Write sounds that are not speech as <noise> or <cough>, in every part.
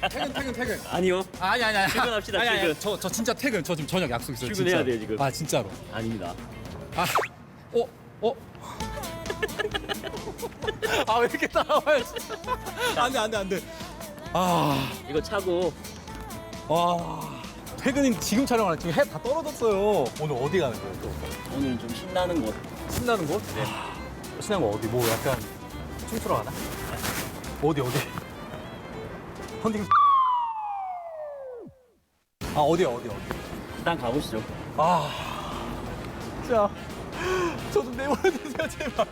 퇴근 퇴근 퇴근. 아니요. 아니 아니 아니. 퇴근합시다, 아니, 아니, 퇴근. 저, 저 진짜 퇴근. 저 지금 저녁 약속 있어요. 출근해야 진짜로. 돼요, 지금. 아 진짜로. 아닙니다. 아, 어, 어. 아 왜 이렇게 따라와요? 안돼 안돼 안돼. 아, 이거 차고 와. 퇴근인 지금 촬영 안 해. 지금 해 다 떨어졌어요. 오늘 어디 가는 거예요? 또 오늘 좀 신나는 곳. 신나는 곳? 네. 신나는 곳 어디? 뭐 약간 춤추러 가나? 어디 어디? 헌팅. 아 어디야 어디 어디? 일단 가보시죠. 아, 진짜 저좀 내보내주세요 제발.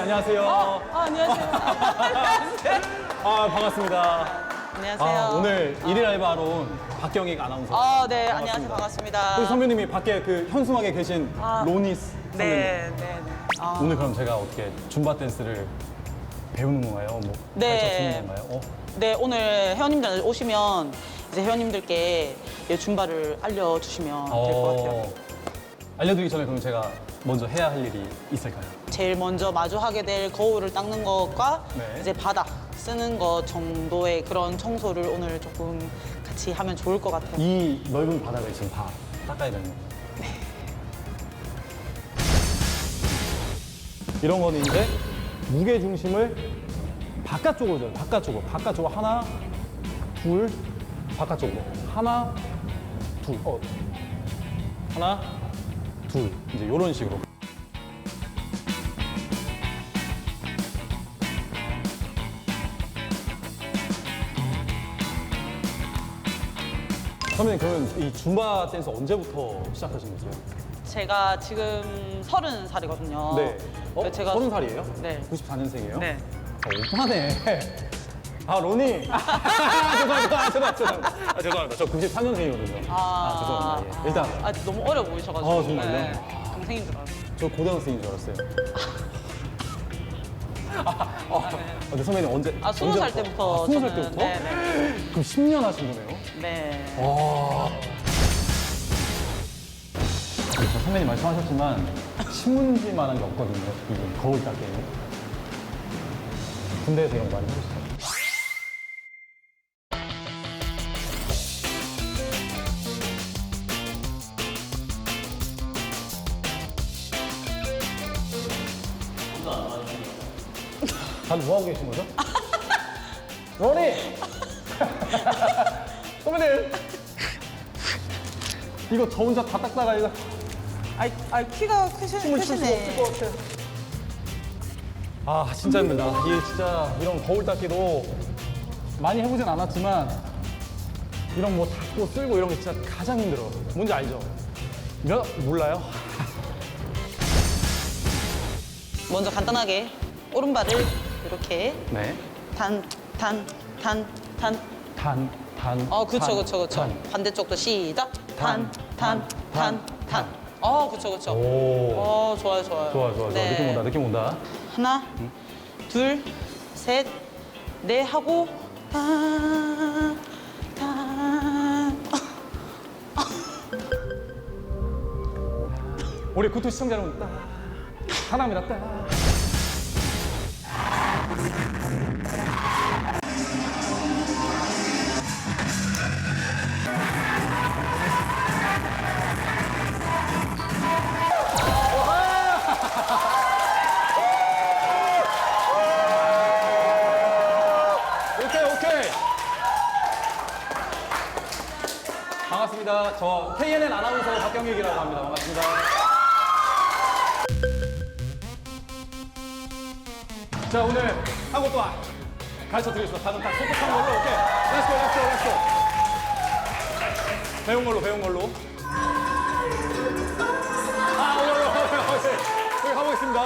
안녕하세요. 어, 아, 안녕하세요. <laughs> 아 반갑습니다. 안녕하세요. 아, 오늘 일일 알바로 온 박경익 아나운서. 아, 네, 안녕하세요. 반갑습니다. 우리 선배님이 밖에 그 현수막에 계신 아. 로니스 선배님. 네, 네, 네. 아, 오늘 그럼 제가 어떻게 줌바 댄스를 배우는 건가요? 뭐 네. 가르쳐 주는 건가요? 어? 네, 오늘 회원님들 오시면 이제 회원님들께 이 줌바를 알려주시면 될 것 같아요. 어, 알려드리기 전에 그럼 제가 먼저 해야 할 일이 있을까요? 제일 먼저 마주하게 될 거울을 닦는 것과 네. 이제 바닥 쓰는 것 정도의 그런 청소를 오늘 조금 같이 하면 좋을 것 같아요. 이 넓은 바닥을 지금 다 닦아야 되는 거예요. 이런 거는 이제 무게 중심을 바깥쪽으로 줘요. 바깥쪽으로. 바깥쪽으로 하나, 둘, 바깥쪽으로. 하나, 둘. 어. 하나, 둘. 이제 이런 식으로. 선배님 그러면 이 줌바 댄스 언제부터 시작하신 거세요? 제가 지금 서른 살이거든요. 네. 어? 네, 제가 서른 살이에요? 네. 94년생이에요? 네. 아, 오빠네. 아, 로니. <laughs> 아, 죄송합니다. 아, 죄송합니다. 죄송합니다. 아, 죄송합니다. 저 94년생이거든요. 아, 죄송합니다. 예. 일단, 아, 너무 어려 보이셔가지고. 아, 정말요? 동생인 줄 알았어요. 저 고등학생인 줄 알았어요. 아, 아, 근데 선배님 언제? 아, 스무 살 언제부터? 때부터 아, 스무 살 저는- 때부터? 네, 네. 그럼 10년 하신 거네요? 네. 와. 그렇죠. 선배님 말씀하셨지만 신문지만한 게 없거든요. 이 거울 닦기. 군대에서 이런 거 많이 해보시죠. 다들 뭐 하고 계신 거죠? <laughs> 로니! <laughs> 선배님! 이거 저 혼자 다 닦다가 이거 아, 아 키가 크시, 춤을 출 수가 없을 것 같아. 아 진짜 힘들다. 이게 진짜 이런 거울 닦기도 많이 해보진 않았지만 이런 뭐 닦고 쓸고 이런 게 진짜 가장 힘들어. 뭔지 알죠? 몇 몰라요? <laughs> 먼저 간단하게 오른발을 이렇게 네. 단, 단, 단, 단. 단, 단. 어, 그쵸, 단, 그쵸, 그쵸. 단. 반대쪽도 시작. 단, 단, 단, 단, 단, 단. 어, 그쵸, 그쵸. 오. 어, 좋아요, 좋아요. 좋아, 좋아, 좋아. 네. 느낌 온다, 느낌 온다. 하나, 둘, 셋, 넷 하고, 단, 단. 우리 구토 시청자 여러분, 딱. 하나입니다, 딱. 반갑습니다. 저 KNN 아나운서 박경익이라고 합니다. 반갑습니다. 자, 오늘 한 것도 가르쳐 드리겠습니다. 다들 다 똑똑한 걸로, 오케이. 렛츠고, 렛츠고, 렛츠고. 배운 걸로, 배운 걸로. 아, 오케이, 오케이, 오케이. 여기 가보겠습니다.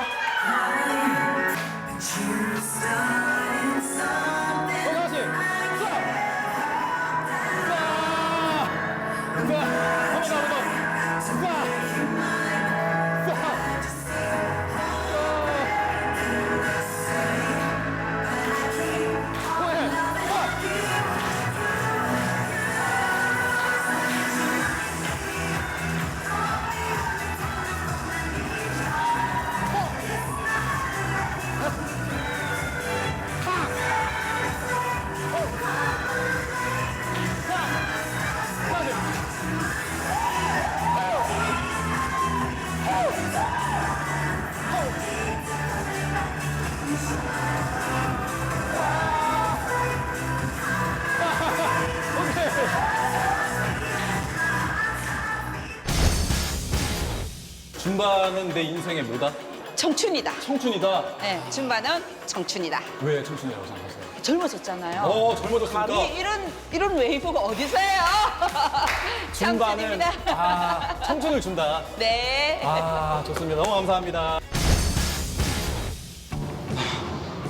줌바는 내 인생의 뭐다? 청춘이다. 청춘이다. 네, 줌바는 청춘이다. 왜 청춘이라고 생각하세요? 젊어졌잖아요. 어, 젊어졌으니까. 감히 이런 이런 웨이브가 어디서예요? <laughs> 줌바는 청춘입니다. 아, 청춘을 준다. 네. 아, 좋습니다. 너무 감사합니다.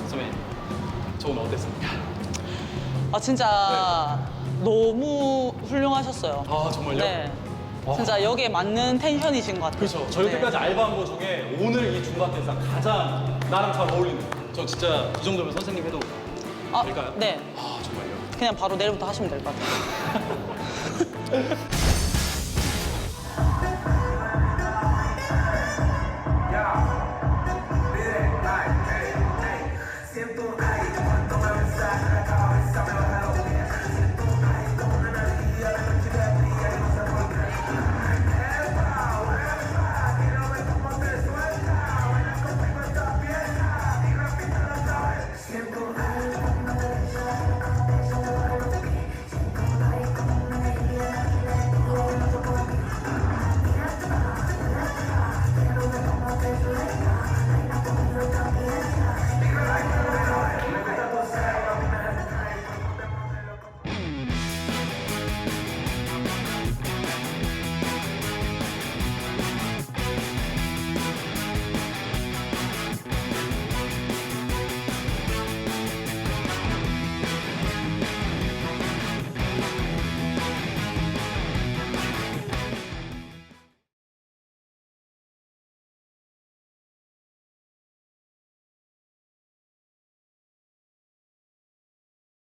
선배님, 저 오늘 어땠습니까? 아 진짜 너무 훌륭하셨어요. 아, 정말요? 네. 와. 진짜 여기에 맞는 텐션이신 것 같아요. 그렇죠. 저 네. 여태까지 알바한 거 중에 오늘 이 줌바 댄스가 가장 나랑 잘 어울리는. 저 진짜 이 정도면 선생님 해도 아, 될까요? 네. 아, 정말요? 그냥 바로 내일부터 하시면 될 것 같아요. <laughs>